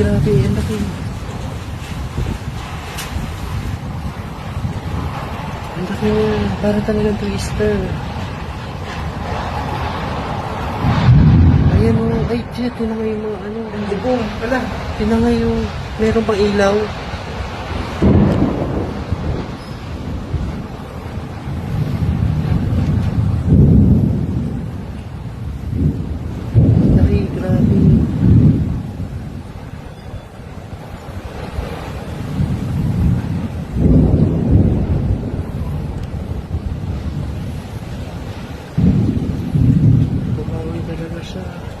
grabe, ang laki. Ang laki niya, para talagang twister. Ayan o, ay, tiyan, tinangay yung mga ano. Ang Dugo, wala. Tinangay yung, meron pang ilaw. Laki, grabe. 是。